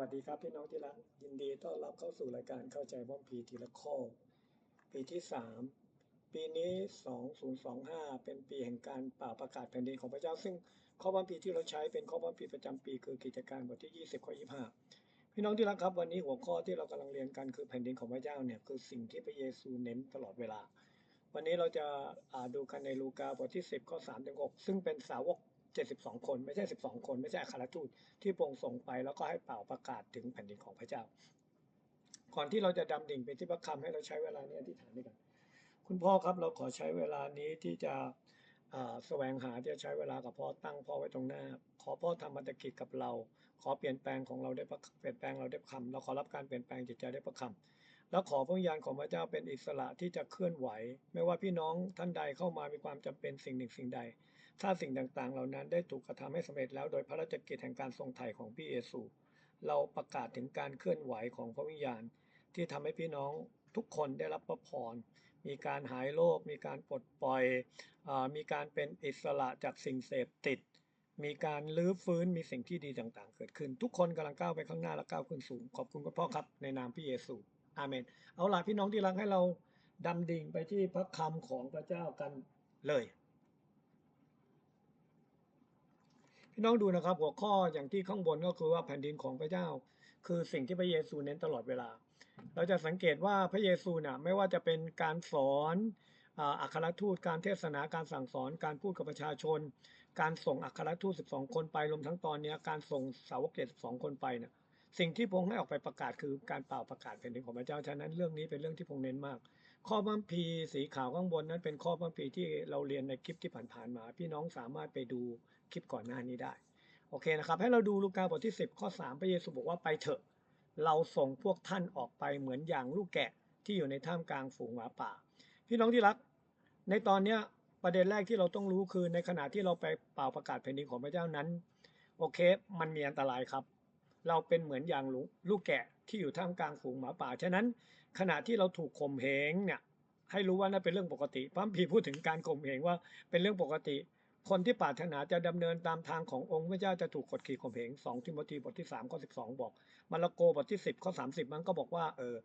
วัสดีครับพี่น้องที่รักยินดีต้อนรับเข้าสู่รายการเข้าใจว่อมพีทีละข้อปีที่ 3 ปีนี้ 2025 เป็นปีแห่งการเป่าประกาศแผ่นดินของพระเจ้า ซึ่งข้อว่อมพีที่เราใช้เป็นข้อว่อมพีประจำปี คือกิจการบทที่ 20ข้อ25 พี่น้องที่รักครับวันนี้หัวข้อที่เรากำลังเรียนกันคือแผ่นดินของพระเจ้าเนี่ยคือสิ่งที่พระเยซูเน้นตลอดเวลา วันนี้เราจะอ่าดูกันในลูกาบทที่ 10ข้อ3ถึง6ซึ่งเป็นสาวก 72 คนไม่ใช่ 12 คนไม่ใช่อัครทูตที่พระองค์ส่งไปแล้วก็ให้เป่าประกาศถึงแผ่นดินของพระเจ้า ก่อนที่เราจะดำดิ่งไปที่พระคำให้เราใช้เวลานี้อธิฐานด้วยกัน คุณพ่อครับเราขอใช้เวลานี้ที่จะแสวงหาที่จะใช้เวลากับพ่อตั้งพ่อไว้ตรงหน้า ขอพ่อทำมัตกิจกับเรา ขอเปลี่ยนแปลงของเราได้ประเปลี่ยนแปลงเราได้ประคำเราขอรับการเปลี่ยนแปลงจิตใจได้ประคำแล้วขอพระวิญญาณของพระเจ้าเป็นอิสระที่จะเคลื่อนไหว ไม่ว่าพี่น้องท่านใดเข้ามามีความจำเป็นสิ่งหนึ่งสิ่งใด ถ้าสิ่งต่างๆ เหล่านั้นได้ถูกกระทำให้สำเร็จแล้วโดยพระราชกิจแห่งการทรงไถ่ของพระเยซู เราประกาศถึงการเคลื่อนไหวของพระวิญญาณ ที่ทำให้พี่น้องทุกคนได้รับพระพร มีการหายโรค มีการปลดปล่อยอามีการเป็นอิสระจากสิ่งเสพติด มีการลื้อฟื้น มีสิ่งที่ดีต่างๆ เกิดขึ้น ทุกคนกำลังก้าวไปข้างหน้าและก้าวขึ้นสูง ขอบคุณคุณพ่อครับในนามพระเยซู อาเมน เอาล่ะพี่น้องที่รักให้เราดำดิ่งไปที่พระคำของพระเจ้ากันเลย พี่น้องดูนะครับ หัวข้ออย่างที่ข้างบนก็คือว่าแผ่นดินของพระเจ้า คือสิ่งที่พระเยซูเน้นตลอดเวลา เราจะสังเกตว่าพระเยซูน่ะไม่ว่าจะเป็นการสอนอัครทูตการเทศนาการสั่งสอนการพูดกับประชาชน การส่งอัครทูต 12 คนไปรวมทั้งตอนนี้การส่งสาวกเจ็ด12 คนไปเนี่ยสิ่งที่พงค์ให้ออกไปประกาศคือการเป่าประกาศแผ่นดินของพระเจ้าฉะนั้นเรื่องนี้เป็นเรื่องที่พงค์เน้นมาก ข้อบัมพีสีขาวข้างบนนั้นเป็นข้อบัมพีที่เราเรียนในคลิปที่ผ่านๆมา พี่น้องสามารถไปดูคลิปก่อนหน้านี้ได้ โอเคนะครับ ให้เราดูลูกาบทที่ 10 ข้อ 3 พระเยซูบอกว่าไปเถอะ เราส่งพวกท่านออกไปเหมือนอย่างลูกแกะที่อยู่ในท่ามกลางฝูงหมาป่า พี่น้องที่รัก ในตอนเนี้ยประเด็นแรกที่เราต้องรู้คือในขณะที่เราไปเป่าประกาศแผ่นดินของพระเจ้านั้น โอเค มันมีอันตรายครับ เราเป็นเหมือนอย่างลูกแกะที่อยู่ท่ามกลางฝูงหมาป่าฉะนั้น ขณะที่เราถูกข่มเหงเนี่ยให้รู้ว่านั่นเป็นเรื่องปกติพระคัมภีพูดถึงการข่มเหงว่าเป็นเรื่องปกติ คนที่ปรารถนาจะดำเนินตามทางขององค์พระเจ้าจะถูกกดขี่ข่มเหง2ทิโมธีบทที่3ข้อ12บอกมาระโกบทที่10ข้อ30มันก็บอกว่าเออ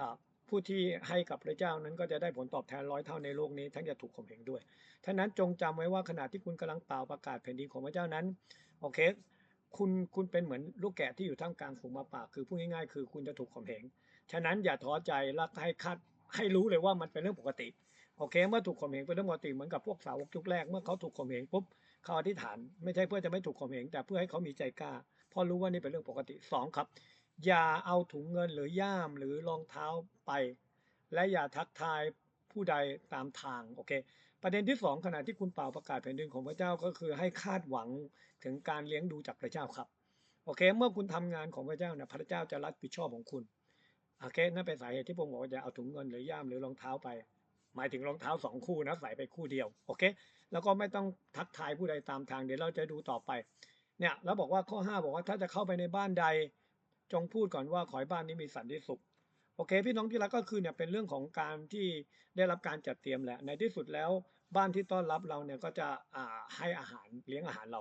อผู้ที่ให้กับพระเจ้านั้นก็จะได้ผลตอบแทนร้อยเท่าในโลกนี้ทั้งจะถูกข่มเหงด้วยฉะนั้นจงจำไว้ว่าขณะที่คุณกำลังเป่าประกาศแผ่นดินของพระเจ้านั้นโอเคคุณคุณเป็นเหมือนลูกแกะที่อยู่ท่ามกลางฝูงหมาป่าคือพูดง่ายๆ คือคุณจะถูกข่มเหง ฉะนั้นอย่าท้อใจและให้คาดให้รู้เลยว่ามันเป็นเรื่องปกติโอเคเมื่อถูกข่มเหงเป็นเรื่องปกติเหมือนกับพวกสาวกยุคแรกเมื่อเขาถูกข่มเหงปุ๊บเขาอธิษฐาน ไม่ใช่เพื่อจะไม่ถูกข่มเหงแต่เพื่อให้เขามีใจกล้าเพราะรู้ว่านี่เป็นเรื่องปกติสองครับ อย่าเอาถุงเงินหรือย่ามหรือรองเท้าไป และอย่าทักทายผู้ใดตามทางโอเค ประเด็นที่สองขณะที่คุณเป่าประกาศแผ่นดินของพระเจ้าก็คือให้คาดหวังถึงการเลี้ยงดูจากพระเจ้าครับโอเค เมื่อคุณทำงานของพระเจ้าเนี่ยพระเจ้าจะรับผิดชอบของคุณ โอเคนั่นเป็นสาเหตุที่ผมบอกว่าจะเอาถุงเงินหรือย่ามหรือรองเท้าไป หมายถึงรองเท้าสองคู่นะใส่ไปคู่เดียวโอเค แล้วก็ไม่ต้องทักทายผู้ใดตามทางเดี๋ยวเราจะดูต่อไปเนี่ยแล้วบอกว่าข้อ 5 บอกว่าถ้าจะเข้าไปในบ้านใด จงพูดก่อนว่าขอให้บ้านนี้มีสันติสุขโอเค พี่น้องที่รักก็คือเนี่ยเป็นเรื่องของการที่ได้รับการจัดเตรียมแหละในที่สุดแล้วบ้านที่ต้อนรับเราเนี่ยก็จะให้อาหารเลี้ยงอาหารเรา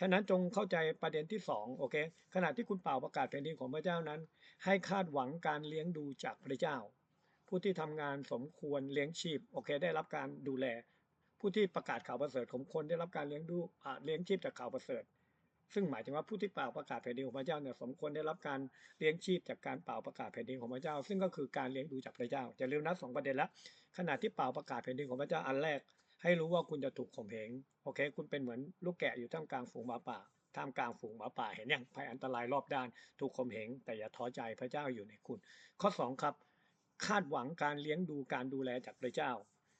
ฉะนั้นจงเข้าใจประเด็นที่สองโอเคขณะที่คุณเป่าประกาศแผ่นดินของพระเจ้านั้น ให้คาดหวังการเลี้ยงดูจากพระเจ้า ผู้ที่ทำงานสมควรเลี้ยงชีพโอเค ได้รับการดูแล ผู้ที่ประกาศข่าวประเสริฐของคนได้รับการเลี้ยงดูอ่าเลี้ยงชีพจากข่าวประเสริฐ ซึ่งหมายถึงว่าผู้ที่เป่าประกาศแผ่นดินของพระเจ้าเนี่ยสมควรได้รับการเลี้ยงชีพจากการเป่าประกาศแผ่นดินของพระเจ้า ซึ่งก็คือการเลี้ยงดูจากพระเจ้าจะลืมนะสองประเด็นละขณะที่เป่าประกาศแผ่นดินของพระเจ้าอันแรก ให้รู้ว่าคุณจะถูกข่มเหงโอเค คุณเป็นเหมือนลูกแกะอยู่ท่ามกลางฝูงหมาป่าท่ามกลางฝูงหมาป่าเห็นยังภัยอันตรายรอบด้าน ถูกข่มเหงแต่อย่าท้อใจพระเจ้าอยู่ในคุณ ข้อสองครับ คาดหวังการเลี้ยงดูการดูแลจากพระเจ้า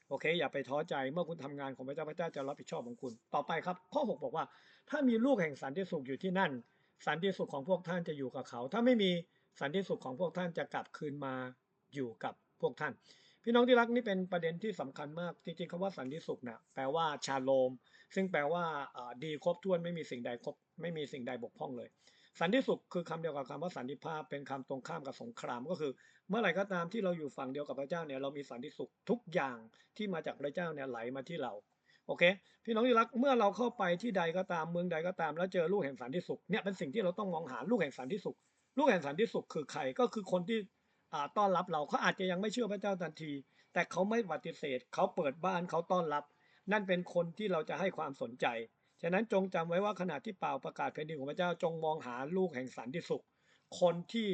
โอเค อย่าไปท้อใจเมื่อคุณทำงานของพระเจ้าพระเจ้าจะรับผิดชอบของคุณ ต่อไปครับ ข้อ 6 บอกว่า ถ้ามีลูกแห่งสันติสุขอยู่ที่นั่น สันติสุขของพวกท่านจะอยู่กับเขา ถ้าไม่มีสันติสุขของพวกท่านจะกลับคืนมาอยู่กับพวกท่าน พี่น้องที่รักนี่เป็นประเด็นที่สำคัญมากจริงๆคำว่าสันติสุขนะแปลว่าชาโลม ซึ่งแปลว่าดีครบถ้วนไม่มีสิ่งใดครบไม่มีสิ่งใดบกพร่องเลย สันติสุขคือคำเดียวกับคำว่าสันติภาพเป็นคำตรงข้ามกับสงครามก็คือ เมื่อไหร่ก็ตามที่เราอยู่ฝั่งเดียวกับพระเจ้าเนี่ยเรามีสันติสุขทุกอย่างที่มาจากพระเจ้าเนี่ยไหลมาที่เราโอเคพี่น้องที่รักเมื่อเราเข้าไปที่ใดก็ตามเมืองใดก็ตาม แล้วเจอลูกแห่งสันติสุขเนี่ยเป็นสิ่งที่เราต้องมองหาลูกแห่งสันติสุข ลูกแห่งสันติสุขคือใครก็คือคนที่ ต้อนรับเราเขาอาจจะยังไม่เชื่อพระเจ้าทันที แต่เขาไม่ปฏิเสธเขาเปิดบ้านเขาต้อนรับ นั่นเป็นคนที่เราจะให้ความสนใจ ฉะนั้นจงจำไว้ว่าขณะที่เป่าประกาศแผ่นดินของพระเจ้าจงมองหาลูกแห่งสันติสุข คนที่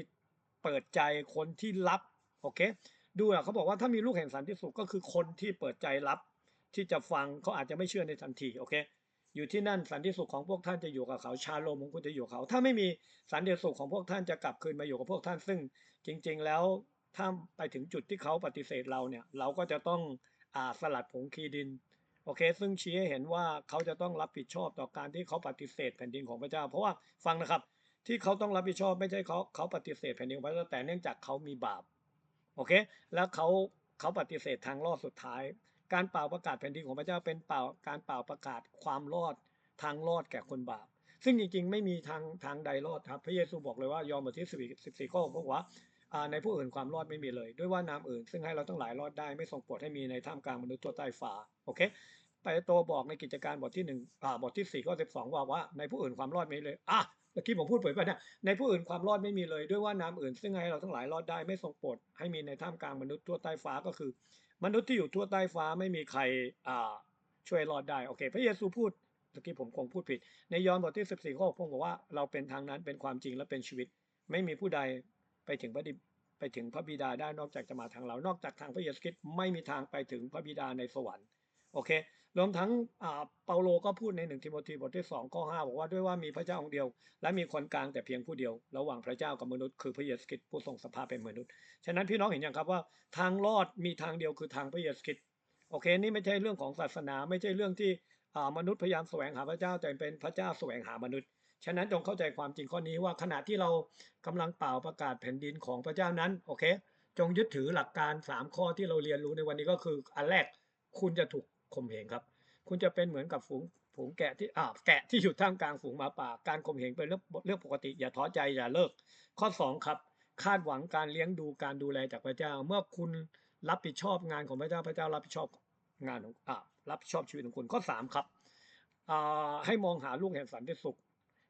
เปิดใจคนที่รับโอเคดูอะเขาบอกว่าถ้ามีลูกแห่งสันติสุขก็คือคนที่เปิดใจรับ ที่จะฟังเขาอาจจะไม่เชื่อในทันทีโอเค อยู่ที่นั่นสันติสุขของพวกท่านจะอยู่กับเขาชาโลมของคุณจะอยู่กับเขา ถ้าไม่มีสันติสุขของพวกท่านจะกลับคืนมาอยู่กับพวกท่านซึ่ง จริง ๆ แล้วถ้าไปถึงจุดที่เขาปฏิเสธเราเนี่ย เราก็จะต้องอ่าสลัดผงคีดินโอเค ซึ่งชี้ให้เห็นว่าเขาจะต้องรับผิดชอบต่อการที่เขาปฏิเสธแผ่นดินของพระเจ้า เพราะว่าฟังนะครับ ที่เขาต้องรับผิดชอบไม่ใช่เขาเขาปฏิเสธแผ่นดินของพระเจ้าแต่เนื่องจากเขามีบาปโอเค แล้วเขาเขาปฏิเสธทางรอดสุดท้าย การเป่าประกาศแผ่นดินของพระเจ้าเป็นเป่าการเป่าประกาศความรอดทางรอดแก่คนบาป ซึ่งจริงๆ ไม่มีทางทางใดรอดครับพระเยซูบอกเลยว่ายอห์นบทที่สิบสี่ข้อบอกว่าในผู้อื่นความรอดไม่มีเลย ด้วยว่านามอื่น ซึ่งให้เราทั้งหลายรอดได้ไม่ทรงโปรดให้มีในท่ามกลางมนุษย์ทั่วใต้ฟ้าโอเคไปโตบอกในกิจการบทที่หนึ่งบทที่สี่ข้อสิบสองว่าว่าในผู้อื่นความรอดไม่มีเลยอะเมื่อกี้ผมพูดเผยไปนะในผู้อื่นความรอดไม่มีเลย ด้วยว่านามอื่น ซึ่งให้เราทั้งหลายรอดได้ไม่ทรงโปรดให้มีในท่ามกลางมนุษย์ทั่วใต้ฟ้าก็คือ มนุษย์ที่อยู่ทั่วใต้ฟ้าไม่มีใครช่วยรอดได้โอเค พระเยซูพูดเมื่อกี้ผมคงพูดผิด ในยอห์นบทที่ 14ข้อพงบอกว่าเราเป็นทางนั้นเป็นความจริงและเป็นชีวิต ไม่มีผู้ใดไปถึงพระดิไปถึงพระบิดาได้นอกจากจะมาทางเรา นอกจากทางพระเยซูคริสต์ไม่มีทางไปถึงพระบิดาในสวรรค์โอเค รวมทั้งเปาโลก็พูดในหนึ่งทิโมธีบทที่2ข้อ5บอกว่าด้วยว่ามีพระเจ้าองค์เดียว และมีคนกลางแต่เพียงผู้เดียว ระหว่างพระเจ้ากับมนุษย์คือพระเยซูคริสต์ผู้ทรงสภาพเป็นมนุษย์ฉะนั้นพี่น้องเห็นยังครับว่าทางรอดมีทางเดียวคือทางพระเยซูคริสต์โอเคนี่ไม่ใช่เรื่องของศาสนา ไม่ใช่เรื่องที่มนุษย์พยายามแสวงหาพระเจ้าแต่เป็นพระเจ้าแสวงหามนุษย์ฉะนั้นจงเข้าใจความจริงข้อนี้ว่าขณะที่เรากำลังเป่าประกาศแผ่นดินของพระเจ้านั้นโอเค จงยึดถือหลักการ 3 ข้อที่เราเรียนรู้ในวันนี้ก็คือ อันแรกคุณจะถูก ข่มเหงครับ คุณจะเป็นเหมือนกับฝูงฝูงแกะที่อ่าแกะที่อยู่ท่ามกลางฝูงหมาป่า การข่มเหงเป็นเรื่องเรื่องปกติ อย่าท้อใจอย่าเลิก ข้อ 2 ครับ คาดหวังการเลี้ยงดูการดูแลจากพระเจ้า เมื่อคุณรับผิดชอบงานของพระเจ้าพระเจ้ารับผิดชอบงานของอ่ารับผิดชอบชีวิตของคุณข้อ 3 ครับอ่าให้มองหาลูกแห่งสันติสุข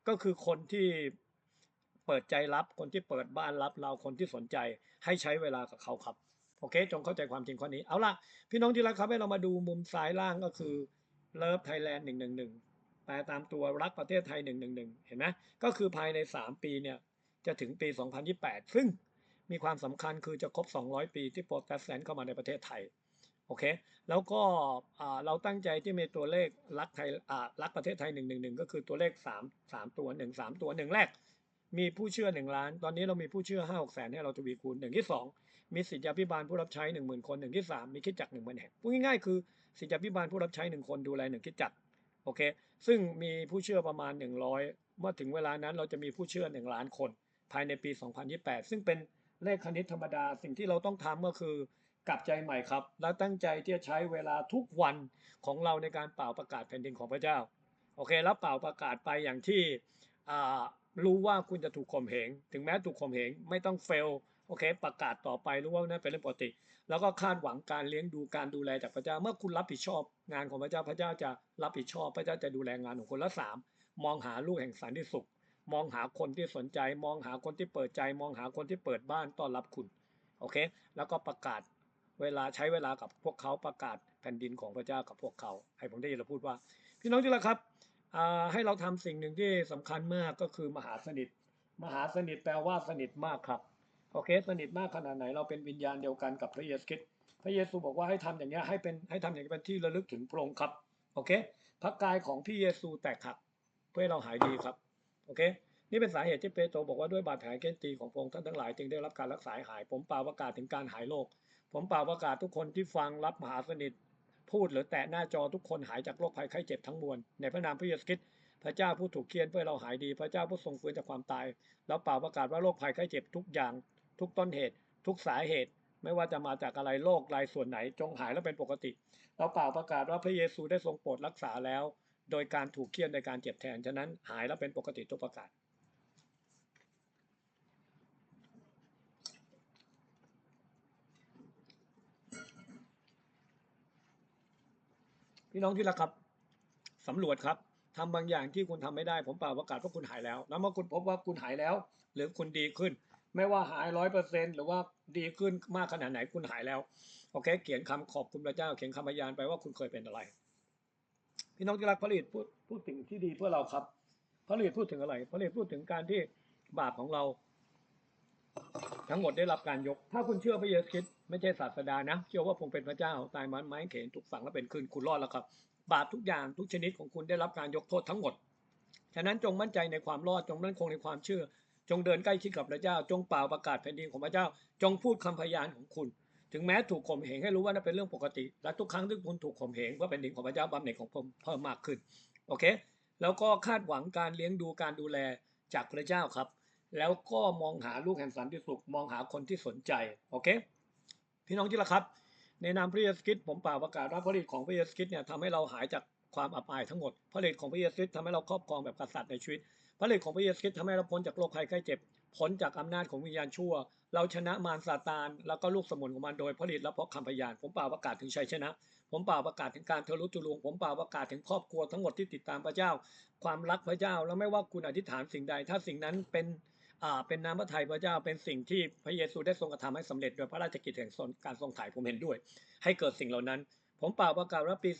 ก็คือคนที่เปิดใจรับคนที่เปิดบ้านรับเราคนที่สนใจให้ใช้เวลากับเขาครับ โอเค จงเข้าใจความจริงข้อนี้ เอาล่ะ พี่น้องที่รักครับให้เรามาดูมุมซ้ายล่างก็คือเลิฟไทยแลนด์หนึ่งหนึ่งหนึ่งแปลตามตัวรักประเทศไทยหนึ่งหนึ่งหนึ่งเห็นไหมก็คือภายใน 3 ปีเนี่ยจะถึงปี 2028 ซึ่งมีความสำคัญคือจะครบ 200 ปีที่โปรตสแตนต์เข้ามาในประเทศไทยโอเค แล้วก็เราตั้งใจที่มีตัวเลขรักไทยรักประเทศไทย111ก็คือตัวเลข 3 3 ตัว 1 3 ตัวหนึ่งแรก มีผู้เชื่อ 1 ล้าน ตอนนี้เรามีผู้เชื่อ5 6แสนให้เราทวีคูณหนึ่งที่ 2 มีสิทธิพิบาลผู้รับใช้10,000คนหนึ่งที่3มีคิดจักร10,000แห่งพูดง่ายๆคือสิทธิพิบาลผู้รับใช้1คนดูแล1คิดจักโอเค ซึ่งมีผู้เชื่อประมาณ100เมื่อถึงเวลานั้นเราจะมีผู้เชื่อ1ล้านคน ภายในปี 2028 ซึ่งเป็นเลขคณิตธรรมดาสิ่งที่เราต้องทำก็คือกลับใจใหม่ครับ และตั้งใจที่จะใช้เวลาทุกวันของเราในการเป่าประกาศแผ่นดินของพระเจ้าโอเค แล้วเป่าประกาศไปอย่างที่รู้ว่าคุณจะถูกข่มเหงถึงแม้ถูกข่มเหงไม่ต้องเฟล โอเค ประกาศต่อไปรู้ว่านั่นเป็นเรื่องปกติ แล้วก็คาดหวังการเลี้ยงดูการดูแลจากพระเจ้า เมื่อคุณรับผิดชอบงานของพระเจ้าพระเจ้าจะรับผิดชอบ พระเจ้าจะดูแลงานของคุณและสามมองหาลูกแห่งสันติสุข มองหาคนที่สนใจ มองหาคนที่เปิดใจ มองหาคนที่เปิดบ้านต้อนรับคุณโอเค แล้วก็ประกาศเวลาใช้เวลากับพวกเขาประกาศแผ่นดินของพระเจ้ากับพวกเขาให้ผมได้ยินเราพูดว่า พี่น้องที่รักครับให้เราทำสิ่งหนึ่งที่สำคัญมากก็คือมหาสนิท มหาสนิทแปลว่าสนิทมากครับ โอเคสนิทมากขนาดไหนเราเป็นวิญญาณเดียวกันกับพระเยซูคริสต์พระเยซูบอกว่าให้ทำอย่างนี้ให้เป็นให้ทำอย่างนี้เป็นที่ระลึกถึงพระองค์ครับโอเคพระกายของพี่เยซูแตกหักเพื่อเราหายดีครับโอเคนี่เป็นสาเหตุที่เปโตรบอกว่าด้วยบาดแผลเก้นตีของพระองค์ท่านทั้งหลายจึงได้รับการรักษาหาย ผมเป่าประกาศถึงการหายโรคผมเป่าประกาศทุกคนที่ฟังรับมหาสนิทพูดหรือแตะหน้าจอทุกคนหายจากโรคภัยไข้เจ็บทั้งมวลในพระนามพระเยซูคริสต์พระเจ้าผู้ถูกเคียนเพื่อเราหายดี พระเจ้าผู้ทรงฟื้นจากความตาย แล้วเป่าประกาศว่าโรคภัยไข้เจ็บทุกอย่าง ทุกต้นเหตุ ทุกสาเหตุ ไม่ว่าจะมาจากอะไรโรครายส่วนไหนจงหายแล้วเป็นปกติ เราเป่าประกาศว่าพระเยซูได้ทรงโปรดรักษาแล้ว โดยการถูกเคี่ยนในการเจ็บแทน ฉะนั้นหายแล้วเป็นปกติทุกประการพี่น้องที่รักครับสำรวจครับทำบางอย่างที่คุณทำไม่ได้ ผมเปล่าประกาศว่าคุณหายแล้ว แล้วเมื่อคุณพบว่าคุณหายแล้ว หรือคุณดีขึ้น ไม่ว่าหายร้อยเปอร์เซ็นหรือว่าดีขึ้นมากขนาดไหนคุณหายแล้ว โอเค เขียนคำขอบคุณพระเจ้า เขียนคำพยานไปว่าคุณเคยเป็นอะไร พี่น้องที่รักพระฤทธิ์พูดพูดถึงที่ดีเพื่อเราครับพระฤทธิ์พูดถึงอะไรพระฤทธิ์พูดถึงการที่บาปของเรา ทั้งหมดได้รับการยก ถ้าคุณเชื่อพระเยซูคริสต์ไม่ใช่ศาสดานะ เชื่อว่าพระองเป็นพระเจ้า ตายมันไม้เขนถูกฝังแล้วเป็นคืนคุณรอดแล้วครับ บาปทุกอย่างทุกชนิดของคุณได้รับการยกโทษทั้งหมด ฉะนั้นจงมั่นใจในความรอดจงมั่นคงในความเชื่อ จงเดินใกล้ชิดกับพระเจ้า จงเป่าประกาศแผ่นดินของพระเจ้า จงพูดคำพยานของคุณ ถึงแม้ถูกข่มเหงให้รู้ว่านั่นเป็นเรื่องปกติ และทุกครั้งที่คุณถูกข่มเหงว่าเป็นดินของพระเจ้าบำเหน็จของผมเพิ่มมากขึ้นโอเค แล้วก็คาดหวังการเลี้ยงดูการดูแลจากพระเจ้าครับ แล้วก็มองหาลูกแห่งสันติสุขมองหาคนที่สนใจโอเค พี่น้องที่รักครับ ในนามพระเยซูคริสต์ผมเป่าประกาศว่าพระฤทธิ์ของพระเยซูคริสต์เนี่ยทำให้เราหายจาก ความอับอายทั้งหมด พระฤทธิ์ของพระเยซูคริสต์ทำให้เราครอบครองแบบกษัตริย์ในชีวิต พระฤทธิ์ของพระเยซูคริสต์ทำให้เราพ้นจากโรคภัยไข้เจ็บ พ้นจากอำนาจของวิญญาณชั่ว เราชนะมารซาตาน แล้วก็ลูกสมุนของมันโดยพระฤทธิ์และเพราะคำพยาน ผมเป่าประกาศถึงชัยชนะ ผมเป่าประกาศถึงการเทะลุจุลวง ผมเป่าประกาศถึงครอบครัวทั้งหมดที่ติดตามพระเจ้า ความรักพระเจ้า แล้วไม่ว่าคุณอธิษฐานสิ่งใด ถ้าสิ่งนั้นเป็นอ่าเป็นน้ำพระทัยพระเจ้าเป็นสิ่งที่พระเยซูได้ทรงกระทำให้สำเร็จโดยพระราชกิจแห่งการทรงถ่ายผมเห็นด้วย ให้เกิดสิ่งเหล่านั้น ผมเป่าประกาศว่าปี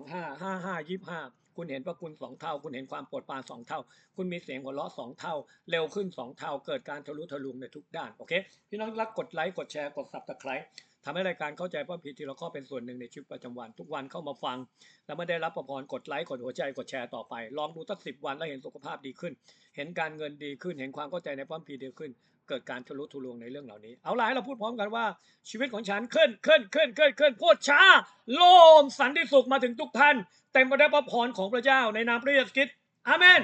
2025 55 25 คุณเห็นว่าคุณสองเท่า คุณเห็นความปวดปานสองเท่า คุณมีเสียงหัวเราะสองเท่า เร็วขึ้นสองเท่า เกิดการทะลุทะลวงในทุกด้าน โอเค พี่น้องรักกดไลค์ กดแชร์ กดซับสไครต์ ทำให้รายการเข้าใจพระผิดทีละข้อเป็นส่วนหนึ่งในชีวิตประจำวัน ทุกวันเข้ามาฟัง แล้วไม่ได้รับประพรกดไลค์กดหัวใจกดแชร์ต่อไป ลองดูสักสิบวันแล้วเห็นสุขภาพดีขึ้น เห็นการเงินดีขึ้น เห็นความเข้าใจในพระพีดีขึ้น เกิดการทะลุทะลวงในเรื่องเหล่านี้ เอาล่ะให้เราพูดพร้อมกันว่า ชีวิตของฉันขึ้นขึ้นขึ้นขึ้นขึ้นพูดช้า โล่งสันติสุขมาถึงทุกท่านเต็มไปด้วยพระพรของพระเจ้าในนามพระเยซูคริสต์อาเมน